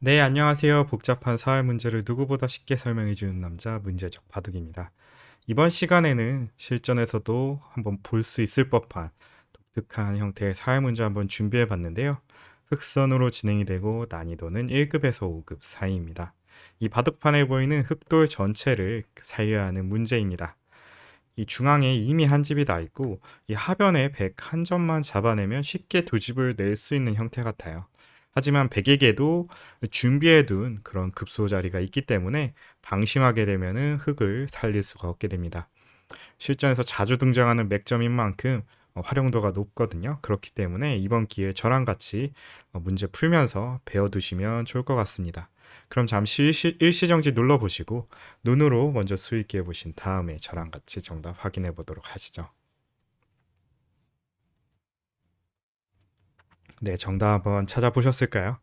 네, 안녕하세요. 복잡한 사회 문제를 누구보다 쉽게 설명해 주는 남자 문제적 바둑입니다. 이번 시간에는 실전에서도 한번 볼 수 있을 법한 독특한 형태의 사회 문제 한번 준비해 봤는데요. 흑선으로 진행이 되고 난이도는 1급에서 5급 사이입니다. 이 바둑판에 보이는 흑돌 전체를 살려야 하는 문제입니다. 이 중앙에 이미 한 집이 나 있고 이 하변에 100한 점만 잡아내면 쉽게 두 집을 낼 수 있는 형태 같아요. 하지만 백에게도 준비해둔 그런 급소 자리가 있기 때문에 방심하게 되면은 흙을 살릴 수가 없게 됩니다. 실전에서 자주 등장하는 맥점인 만큼 어, 활용도가 높거든요. 그렇기 때문에 이번 기회에 저랑 같이 어, 문제 풀면서 배워두시면 좋을 것 같습니다. 그럼 잠시 일시, 일시정지 눌러보시고 눈으로 먼저 수익해 보신 다음에 저랑 같이 정답 확인해 보도록 하시죠. 네, 정답 한번 찾아보셨을까요?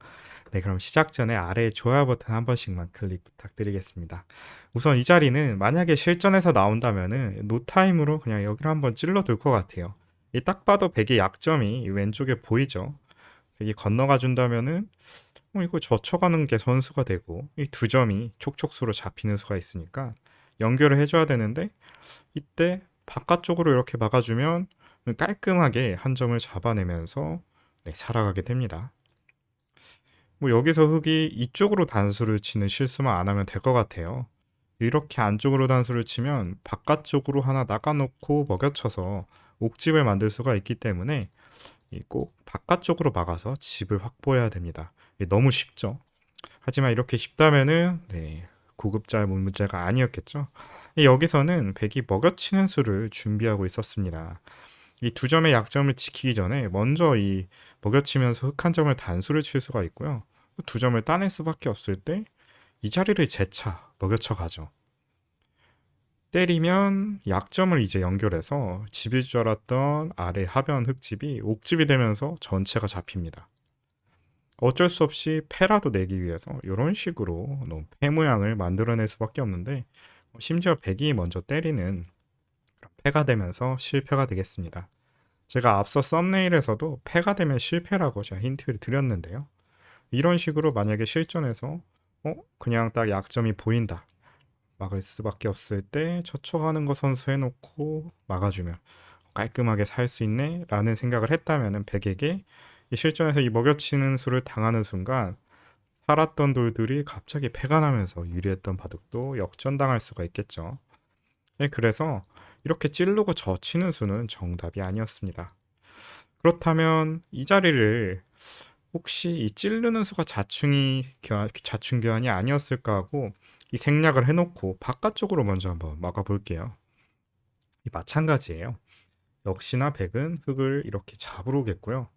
네, 그럼 시작 전에 아래 좋아요 버튼 한 번씩만 클릭 부탁드리겠습니다. 우선 이 자리는 만약에 실전에서 나온다면은 노타임으로 그냥 여기를 한번 찔러둘 것 같아요. 이 딱 봐도 백의 약점이 왼쪽에 보이죠? 백이 건너가 준다면은 어, 이거 젖혀가는 게 선수가 되고 이 두 점이 촉촉수로 잡히는 수가 있으니까 연결을 해줘야 되는데 이때 바깥쪽으로 이렇게 막아주면 깔끔하게 한 점을 잡아내면서 네, 살아가게 됩니다. 뭐 여기서 흙이 이쪽으로 단수를 치는 실수만 안 하면 될 것 같아요. 이렇게 안쪽으로 단수를 치면 바깥쪽으로 하나 나가놓고 먹여쳐서 옥집을 만들 수가 있기 때문에 꼭 바깥쪽으로 막아서 집을 확보해야 됩니다. 너무 쉽죠. 하지만 이렇게 쉽다면은 네, 고급자 문제가 아니었겠죠. 여기서는 백이 먹여치는 수를 준비하고 있었습니다. 이 두 점의 약점을 지키기 전에 먼저 이 먹여치면서 흑 한 점을 단수를 칠 수가 있고요. 두 점을 따낼 수밖에 없을 때 이 자리를 재차 먹여쳐 가죠. 때리면 약점을 이제 연결해서 집일 줄 알았던 아래 하변 흙집이 옥집이 되면서 전체가 잡힙니다. 어쩔 수 없이 패라도 내기 위해서 이런 식으로 패 모양을 만들어낼 수밖에 없는데 심지어 백이 먼저 때리는 패가 되면서 실패가 되겠습니다. 제가 앞서 썸네일에서도 패가 되면 실패라고 제가 힌트를 드렸는데요. 이런 식으로 만약에 실전에서 어 그냥 딱 약점이 보인다. 막을 수밖에 없을 때 초초하는 거 선수 해놓고 막아주면 깔끔하게 살 수 있네 라는 생각을 했다면 백에게 실전에서 이 먹여치는 수를 당하는 순간 살았던 돌들이 갑자기 패가 나면서 유리했던 바둑도 역전당할 수가 있겠죠. 네, 그래서 이렇게 찌르고 젖히는 수는 정답이 아니었습니다. 그렇다면 이 자리를 혹시 이 찌르는 수가 자충이 자충 교환이 아니었을까 하고 이 생략을 해놓고 바깥쪽으로 먼저 한번 막아볼게요. 마찬가지예요. 역시나 백은 흙을 이렇게 잡으러 오겠고요.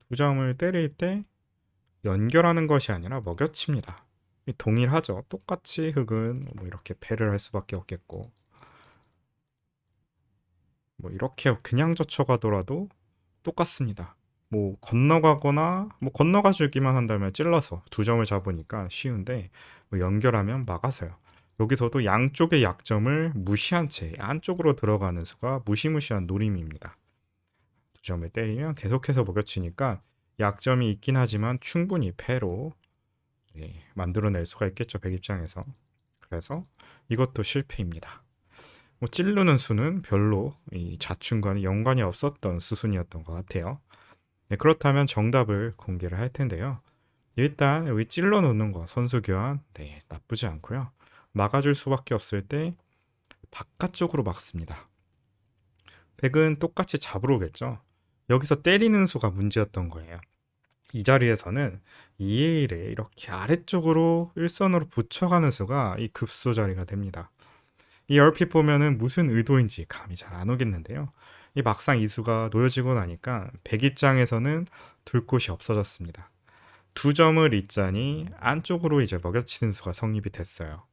두 점을 때릴 때 연결하는 것이 아니라 먹여칩니다. 동일하죠. 똑같이 흙은 뭐 이렇게 패를 할 수밖에 없겠고 뭐 이렇게 그냥 젖혀가더라도 똑같습니다. 뭐 건너가거나 뭐 건너가 주기만 한다면 찔러서 두 점을 잡으니까 쉬운데 뭐 연결하면 막아서요. 여기서도 양쪽의 약점을 무시한 채 안쪽으로 들어가는 수가 무시무시한 노림입니다. 두 점을 때리면 계속해서 먹여치니까 약점이 있긴 하지만 충분히 패로 네, 만들어낼 수가 있겠죠 백 입장에서. 그래서 이것도 실패입니다. 뭐 찌르는 수는 별로 이 자충과는 연관이 없었던 수순이었던 것 같아요. 네, 그렇다면 정답을 공개를 할 텐데요. 일단 여기 찔러 놓는 거 선수 교환 네, 나쁘지 않고요. 막아줄 수밖에 없을 때 바깥쪽으로 막습니다. 백은 똑같이 잡으러 오겠죠. 여기서 때리는 수가 문제였던 거예요. 이 자리에서는 2의 1에 이렇게 아래쪽으로 일선으로 붙여가는 수가 이 급소 자리가 됩니다. 이 얼핏 보면은 무슨 의도인지 감이 잘 안 오겠는데요. 이 막상 이수가 놓여지고 나니까 백 입장에서는 둘 곳이 없어졌습니다. 두 점을 잇자니 안쪽으로 이제 먹여치는 수가 성립이 됐어요.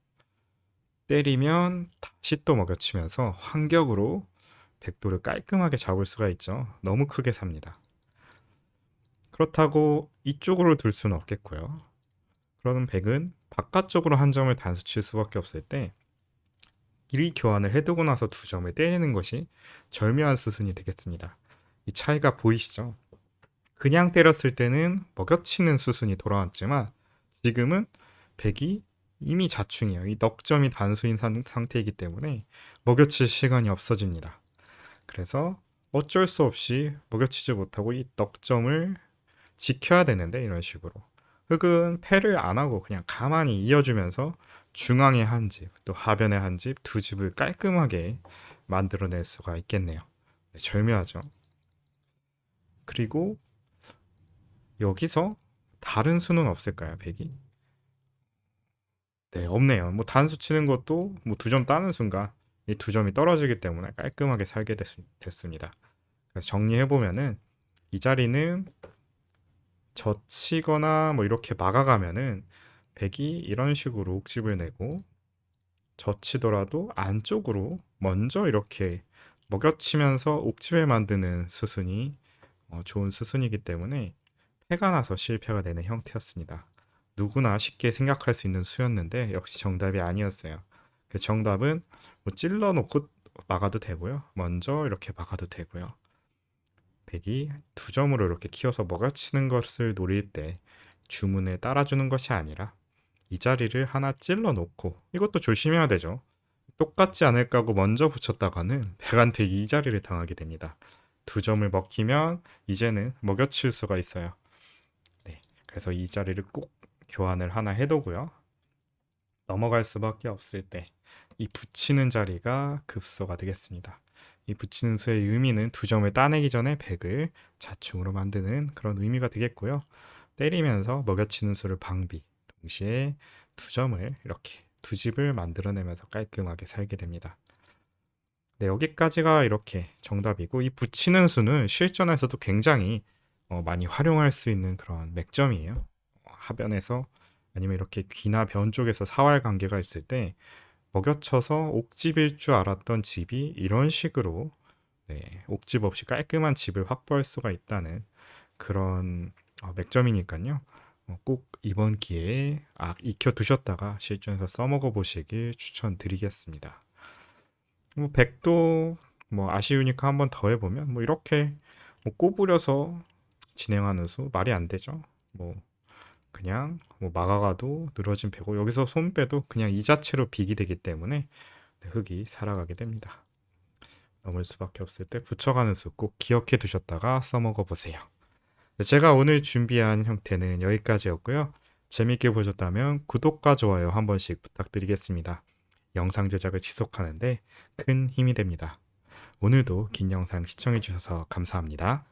때리면 다시 또 먹여치면서 환격으로 백도를 깔끔하게 잡을 수가 있죠. 너무 크게 삽니다. 그렇다고 이쪽으로 둘 수는 없겠고요. 그러면 백은 바깥쪽으로 한 점을 단수 칠 수밖에 없을 때 이 교환을 해두고 나서 두 점을 때리는 것이 절묘한 수순이 되겠습니다. 이 차이가 보이시죠? 그냥 때렸을 때는 먹여치는 수순이 돌아왔지만 지금은 백이 이미 자충이에요. 이 넉점이 단수인 상, 상태이기 때문에 먹여칠 시간이 없어집니다. 그래서 어쩔 수 없이 먹여치지 못하고 이 넉점을 지켜야 되는데 이런 식으로 흑은 패를 안 하고 그냥 가만히 이어주면서 중앙에 한 집, 또 하변에 한 집, 두 집을 깔끔하게 만들어낼 수가 있겠네요. 네, 절묘하죠. 그리고 여기서 다른 수는 없을까요, 백이? 네, 없네요. 뭐 단수 치는 것도 뭐 두 점 따는 순간 이 두 점이 떨어지기 때문에 깔끔하게 살게 됐, 됐습니다. 그래서 정리해 보면은 이 자리는 젖히거나 뭐 이렇게 막아가면은 백이 이런 식으로 옥집을 내고 젖히더라도 안쪽으로 먼저 이렇게 먹여치면서 옥집을 만드는 수순이 어, 좋은 수순이기 때문에 패가 나서 실패가 되는 형태였습니다. 누구나 쉽게 생각할 수 있는 수였는데 역시 정답이 아니었어요. 그 정답은 뭐 찔러 놓고 막아도 되고요. 먼저 이렇게 막아도 되고요. 백이 두 점으로 이렇게 키워서 먹여치는 것을 노릴 때 주문에 따라주는 것이 아니라 이 자리를 하나 찔러 놓고 이것도 조심해야 되죠. 똑같지 않을까 하고 먼저 붙였다가는 백한테 이 자리를 당하게 됩니다. 두 점을 먹히면 이제는 먹여칠 수가 있어요. 네, 그래서 이 자리를 꼭 교환을 하나 해두고요. 넘어갈 수밖에 없을 때 이 붙이는 자리가 급소가 되겠습니다. 이 붙이는 수의 의미는 두 점을 따내기 전에 백을 자충으로 만드는 그런 의미가 되겠고요. 때리면서 먹여치는 수를 방비, 동시에 두 점을 이렇게 두 집을 만들어내면서 깔끔하게 살게 됩니다. 네, 여기까지가 이렇게 정답이고 이 붙이는 수는 실전에서도 굉장히 어, 많이 활용할 수 있는 그런 맥점이에요. 어, 하변에서 아니면 이렇게 귀나 변 쪽에서 사활 관계가 있을 때 먹여쳐서 옥집일 줄 알았던 집이 이런 식으로 네, 옥집 없이 깔끔한 집을 확보할 수가 있다는 그런 어, 맥점이니까요. 어, 꼭 이번 기회에 아, 익혀 두셨다가 실전에서 써먹어 보시길 추천드리겠습니다. 뭐 백도 뭐 아쉬우니까 한번 더 해보면 뭐 이렇게 뭐 꼬부려서 진행하는 수 말이 안 되죠. 뭐 그냥 뭐 막아가도 늘어진 배고 여기서 손 빼도 그냥 이 자체로 빅이 되기 때문에 흙이 살아가게 됩니다. 넘을 수밖에 없을 때 붙여가는 수 꼭 기억해 두셨다가 써먹어 보세요. 제가 오늘 준비한 형태는 여기까지였고요. 재밌게 보셨다면 구독과 좋아요 한 번씩 부탁드리겠습니다. 영상 제작을 지속하는데 큰 힘이 됩니다. 오늘도 긴 영상 시청해 주셔서 감사합니다.